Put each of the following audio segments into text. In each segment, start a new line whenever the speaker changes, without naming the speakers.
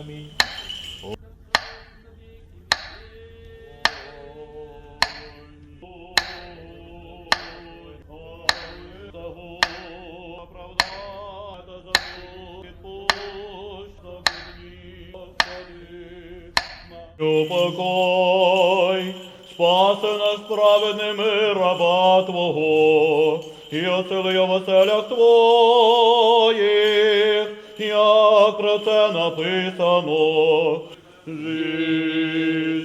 Амінь. Упокой, спаси нас праведними раба Твого, і його в оселях Твоїх, як про це написано. Зі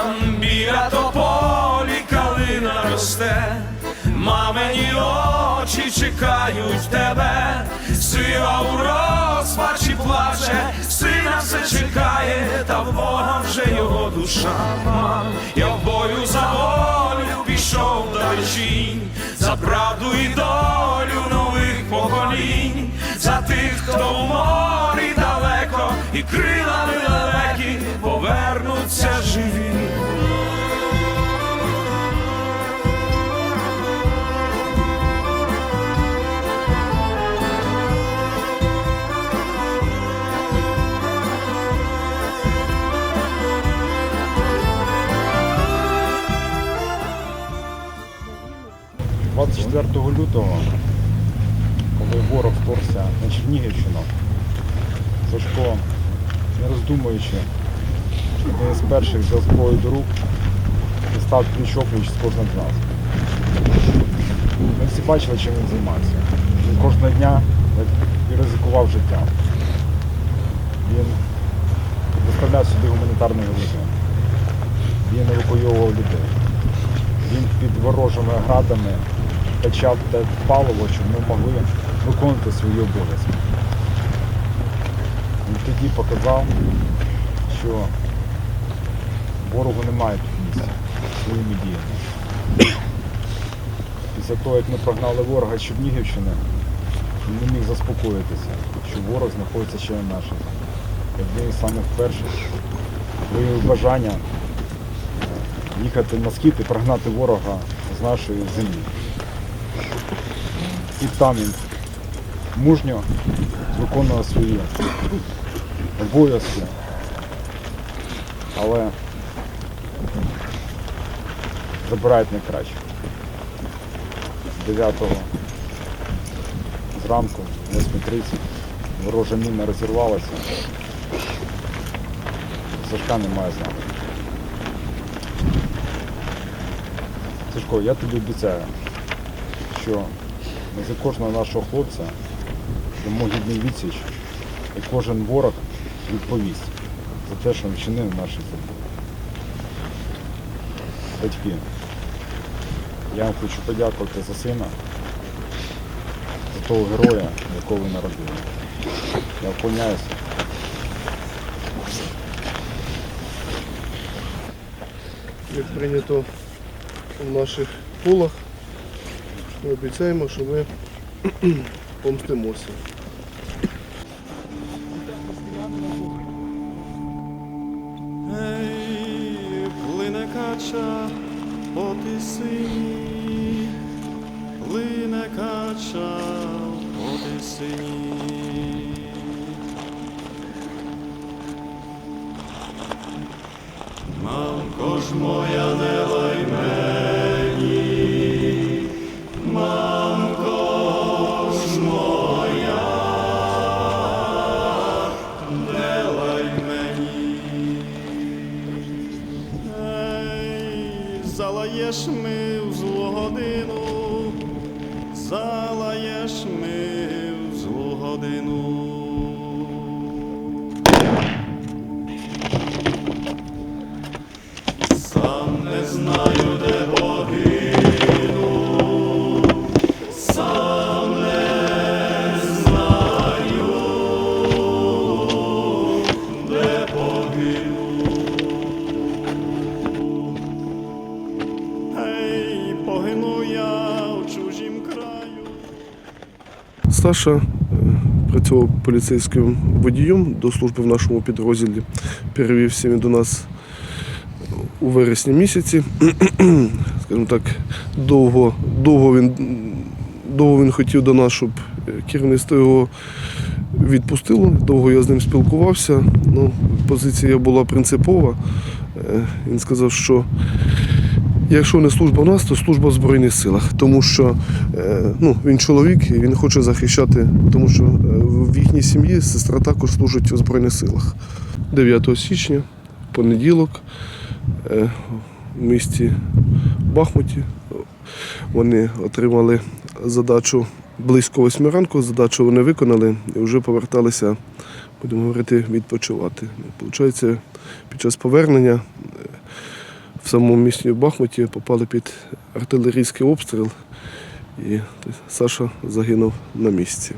росте, мамині очі чекають тебе, сива у розпачі плаче, сина все чекає, та в Бога вже його душа. Я в бою за волю пішов далечінь, за правду і долю нових поколінь, за тих, хто в морі далеко, і крилами далекі
24 лютого, коли ворог вторгся на Чернігівщину, Сашко, не роздумуючи, один з перших взяв зброю до рук і став пліч-опліч з кожним з нас. Ми всі бачили, чим він займався. Він кожного дня і ризикував життям. Він доставляв сюди гуманітарну грузи. Він евакуйовував людей. Він під ворожими градами качав те паливо, щоб ми могли виконувати свої обов'язки. Він тоді показав, що ворогу немає тут місця своїми діями. Після того, як ми прогнали ворога з Чернігівщини, він не міг заспокоїтися, що ворог знаходиться ще на наших. Як він саме вперше виявив бажання їхати на схід і прогнати ворога з нашої землі. І там він мужньо виконував свої обов'язки, але забирають найкраще. 9 зранку, 8.30, ворожа міна розірвалася. Сашка немає з нами. Сашко, я тобі обіцяю, що за кожного нашого хлопця дамо гідний відсіч, і кожен ворог відповість за те, що він вчинив в нашій землі. Батьки, я вам хочу подякувати за сина, за того героя, якого ви народили. Я вклоняюся.
як прийнято в наших колах, ми обіцяємо, що ми помстимося.
Ей, плине кача по тисині, плине кача по тисині.
Залаєш ми погину я в чужім краю.
Саша е, працював поліцейським водієм до служби в нашому підрозділі. Перевівся він до нас у вересні місяці. Скажімо так, довго, довго, він, довго він хотів до нас, щоб керівництво його відпустило. Довго я з ним спілкувався. Ну, позиція була принципова. Е, Він сказав, що Якщо не служба в нас, то служба в Збройних силах. Тому що е, ну, він чоловік він хоче захищати, тому що е, в їхній сім'ї сестра також служить у Збройних силах. 9 січня, понеділок, е, в місті Бахмуті вони отримали задачу близько восьми ранку. Задачу вони виконали і вже поверталися, будемо говорити, відпочивати. Получається, під час повернення в самому місті Бахмуті попали під артилерійський обстріл, і Саша загинув на місці.